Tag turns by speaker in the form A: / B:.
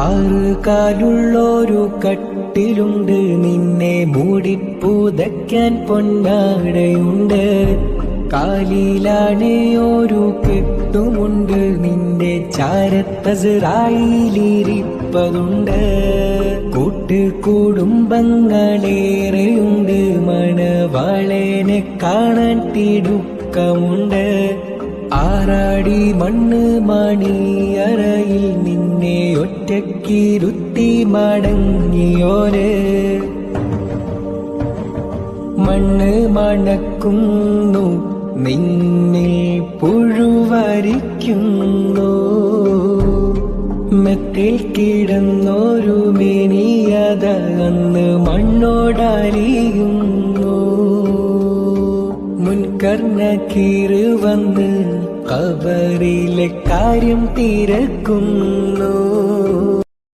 A: ആറ് കാലുള്ളൊരു കട്ടിലുണ്ട്. നിന്നെ മൂടിപ്പൂതയ്ക്കാൻ പൊന്നാടയുണ്ട്. കാലിലാണ് ഒരു കെട്ടുമുണ്ട്. നിന്റെ ചാരത്തസറായിലിരിപ്പതുണ്ട്. കൂട്ടുകുടുംബങ്ങളേറെയുണ്ട്. മണവാളേനെ കാണാൻ തിടുക്കമുണ്ട്. ആറാടി മണ്ണ് മണിയറയിൽ ഒറ്റക്കിരുത്തി മടങ്ങിയോര്. മണ്ണ് മണക്കുന്നു നിന്നിൽ പുഴുവരിക്കുന്നു. മെത്തിൽ കിടന്നൊരു മിനിയതന്ന് മണ്ണോടലിയുന്നു. മുൻകർണ കീറ് വന്ന് കബറിലെ കാര്യം തിരക്കുന്നു.